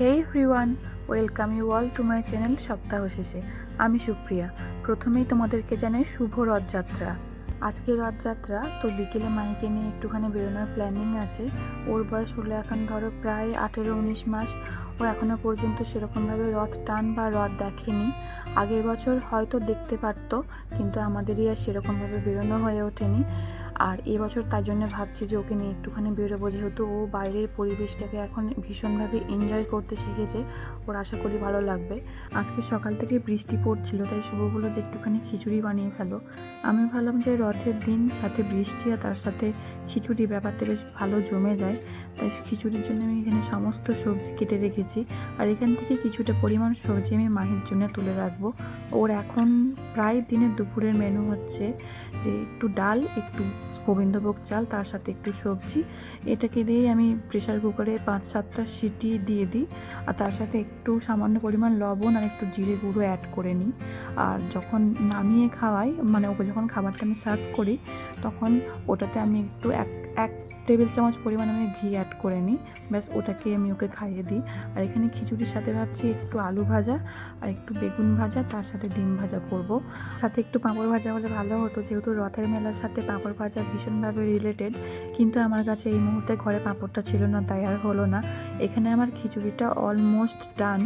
Hey everyone welcome you all to my channel সপ্তাহ শেষে। আমি সুপ্রিয়া। প্রথমেই তোমাদেরকে জানাই শুভ রথযাত্রা। আজকে রথযাত্রা, তো বিকেলে মাইকে নিয়ে একটুখানি বেরোনোর প্ল্যানিং আছে। ওর বয়স হলো এখন ধরো প্রায় আঠেরো উনিশ মাস। ও এখনও পর্যন্ত সেরকমভাবে রথ টান বা রথ দেখেনি। আগের বছর হয়তো দেখতে পারতো, কিন্তু আমাদেরই আর সেরকমভাবে বেরোনো হয়ে ওঠেনি। আর এবছর তার জন্য ভাবছি যে ওকে নিয়ে একটুখানি বেরোবো, যেহেতু ও বাইরের পরিবেশটাকে এখন ভীষণভাবে এনজয় করতে শিখেছে। ওর আশা করি ভালো লাগবে। আজকে সকাল থেকে বৃষ্টি পড়ছিল, তাই শুভ বলল যে একটুখানি খিচুড়ি বানিয়ে ফেলো। আমি ভাবলাম যে রথের দিন, সাথে বৃষ্টি আর তার সাথে খিচুড়ি ব্যাপারটা বেশ ভালো জমে যায়। তাই খিচুড়ির জন্য আমি এখানে সমস্ত সবজি কেটে রেখেছি। আর এখান থেকে কিছুটা পরিমাণ সবজি আমি মাহির জন্য তুলে রাখব। ওর এখন প্রায় দিনের দুপুরের মেনু হচ্ছে যে একটু ডাল, একটু গোবিন্দভোগ চাল, তার সাথে একটু সবজি। এটাকে দিয়েই আমি প্রেশার কুকারে পাঁচ সাতটা সিটি দিয়ে দিই। আর তার সাথে একটু সামান্য পরিমাণ লবণ আর একটু জিরে গুঁড়ো অ্যাড করে নিই। আর যখন নামিয়ে খাওয়াই মানে ওকে যখন খাবারটা আমি সার্ভ করি, তখন ওটাতে আমি একটু এক এক টেবিল চামচ পরিমাণ আমি ঘি অ্যাড করে নিই। ব্যাস, ওটাকে আমি ওকে খাইয়ে দিই। আর এখানে খিচুড়ির সাথে ভাবছি একটু আলু ভাজা আর একটু বেগুন ভাজা, তার সাথে ডিম ভাজা করব। সাথে একটু পাঁপড় ভাজা হলে ভালো হতো, যেহেতু রথের মেলার সাথে পাঁপড় ভাজা ভীষণভাবে রিলেটেড কিন্তু আমার কাছে এই মুহূর্তে ঘরে পাঁপড়টা ছিল না, তাই আর হলো না। এখানে আমার খিচুড়িটা অলমোস্ট ডান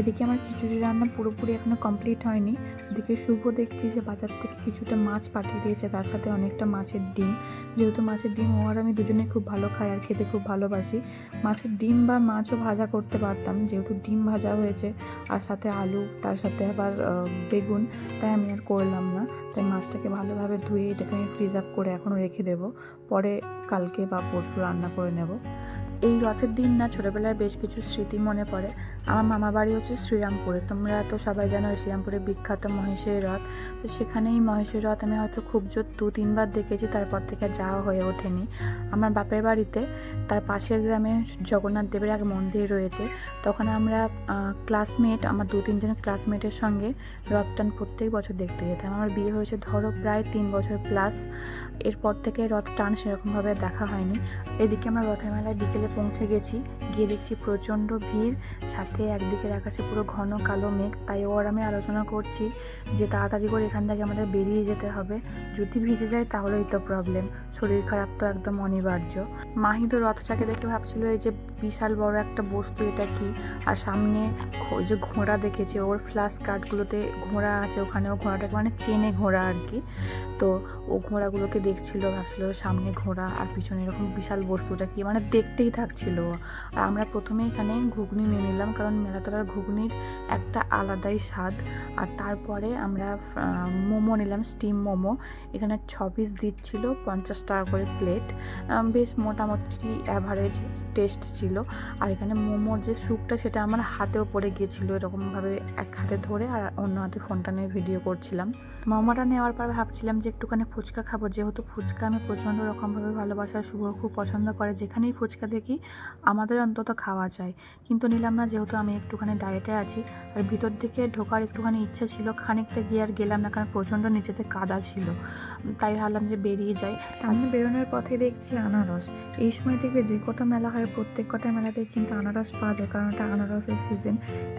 এদিকে আমার খিচুড়ি রান্না পুরোপুরি এখনও কমপ্লিট হয়নি। ওদিকে শুভ দেখছি যে বাজার থেকে কিছুটা মাছ পাঠিয়ে দিয়েছে, তার সাথে অনেকটা মাছের ডিম। যেহেতু মাছের ডিম ও আর আমি দুজনে খুব ভালো খাই আর খেতে খুব ভালোবাসি, মাছের ডিম বা মাছও ভাজা করতে পারতাম, যেহেতু ডিম ভাজা হয়েছে আর সাথে আলু, তার সাথে আবার বেগুন, তাই আমি আর করলাম না। তাই মাছটাকে ভালোভাবে ধুয়ে এটাকে আমি ফ্রিজ আপ করে এখনও রেখে দেবো। পরে কালকে বা পরশু রান্না করে নেব। এই রথের দিন না, ছোটোবেলার বেশ কিছু স্মৃতি মনে পড়ে। আমার মামা বাড়ি হচ্ছে শ্রীরামপুরে। তোমরা তো সবাই জানো শ্রীরামপুরে বিখ্যাত মহেশের রথ। তো সেখানেই মহেশের রথ আমি হয়তো খুব জোর দু, তিনবার দেখেছি, তারপর থেকে যাওয়া হয়ে ওঠেনি। আমার বাপের বাড়িতে তার পাশের গ্রামে জগন্নাথ দেবের এক মন্দির রয়েছে। তখন আমরা ক্লাসমেট আমার দু, তিনজনের ক্লাসমেটের সঙ্গে রথ টান প্রত্যেক বছর দেখতে যেতাম। আমার বিয়ে হয়েছে ধরো প্রায় তিন বছর প্লাস এরপর থেকে রথ টান সেরকমভাবে দেখা হয়নি। এদিকে আমরা রথের মেলায় বিকেলে পৌঁছে গেছি। গিয়ে দেখছি প্রচণ্ড ভিড়। সাথে একদিকের আকাশে পুরো ঘন কালো মেঘ। তাই ওর আমি আলোচনা করছি যে তাড়াতাড়ি করে এখান থেকে আমাদের বেরিয়ে যেতে হবে। যদি ভিজে যায় তাহলেই তো প্রবলেম শরীর খারাপ তো একদম অনিবার্য। মাহি তো রথটাকে দেখে ভাবছিল, এই যে বিশাল বড় একটা বস্তু, এটা কি? আর সামনে যে ঘোড়া দেখেছে, ওর ফ্লাশ কার্ডগুলোতে ঘোড়া আছে ওখানে ও ঘোড়াটাকে মানে চেনে ঘোড়া আর কি। তো ও ঘোড়াগুলোকে দেখছিল, ভাবছিল সামনে ঘোড়া আর পিছনে এরকম বিশাল বস্তুটা কি? মানে দেখতেই থাকছিল আর আমরা প্রথমে এখানে ঘুগনি নিয়ে নিলাম, কারণ মেলাতলার ঘুগনির একটা আলাদাই স্বাদ। আর তারপরে আমরা মোমো নিলাম স্টিম মোমো। এখানে ছ পিস দিচ্ছিল, পঞ্চাশ টাকা করে প্লেট বেশ মোটামুটি অ্যাভারেজ টেস্ট ছিল। আর এখানে মোমোর যে স্যুপটা সেটা আমার হাতেও পড়ে গিয়েছিল এরকমভাবে এক হাতে ধরে আর অন্য হাতে ফোনটা নিয়ে ভিডিও করছিলাম। মোমোটা নেওয়ার পর ভাবছিলাম যে একটুখানি ফুচকা খাব। যেহেতু ফুচকা আমি প্রচণ্ড রকমভাবে ভালোবাসার শুভ খুব পছন্দ করে, যেখানেই ফুচকা দেখি, আমাদের অন্তত খাওয়া যায়। কিন্তু নিলাম না, যেহেতু আমি একটুখানি ডায়েটে আছি, আর ভিতর দিকে ঢোকার একটুখানি ইচ্ছে ছিল, খানিকটা গিয়ে আর গেলাম না, কারণ প্রচণ্ড নিচেতে কাদা ছিল। তাই ভাবলাম যে বেরিয়ে যাই। সামনে বেরোনোর পথে দেখছি আনারস। এই সময় দেখবে যে কটা মেলা হয়, প্রত্যেক কটা মেলাতে কিন্তু আনারস পাওয়া যায়, কারণ এটা আনারসের সিজন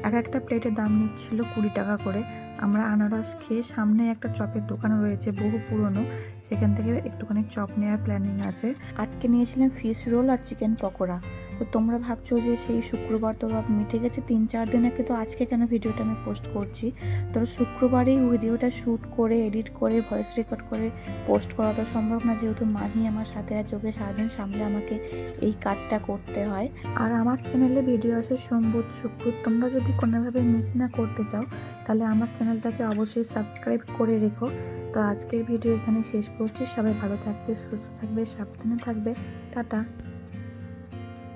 এক একটা প্লেটের দাম নিচ্ছিল কুড়ি টাকা করে। আমরা আনারস খেয়ে সামনে একটা চপের দোকান রয়েছে, বহু পুরনো। সেখান থেকে একটুখানি চপ নেওয়ার প্ল্যানিং আছে। আজকে নিয়েছিলাম ফিশ রোল আর চিকেন পকোড়া। তো তোমরা ভাবছ যে সেই শুক্রবার তো রথ মিটে গেছে, তিন চার দিন আগে তো আজকে কেন ভিডিওটা আমি পোস্ট করছি? তো শুক্রবারেই ভিডিওটা শ্যুট করে এডিট করে ভয়েস রেকর্ড করে পোস্ট করা তো সম্ভব না, যেহেতু মাহি আমার সাথে আর চোখে সারাদিন সামলে আমাকে এই কাজটা করতে হয়। আর আমার চ্যানেলে ভিডিও আসে সোমবার শুক্র। তোমরা যদি কোনোভাবে মিস না করতে চাও, তাহলে আমার চ্যানেলটাকে অবশ্যই সাবস্ক্রাইব করে রেখো। তো আজকের ভিডিও এখানে শেষ করছি। সবাই ভালো থাকবে সুস্থ থাকবে সাবধানে থাকবে। টাটা।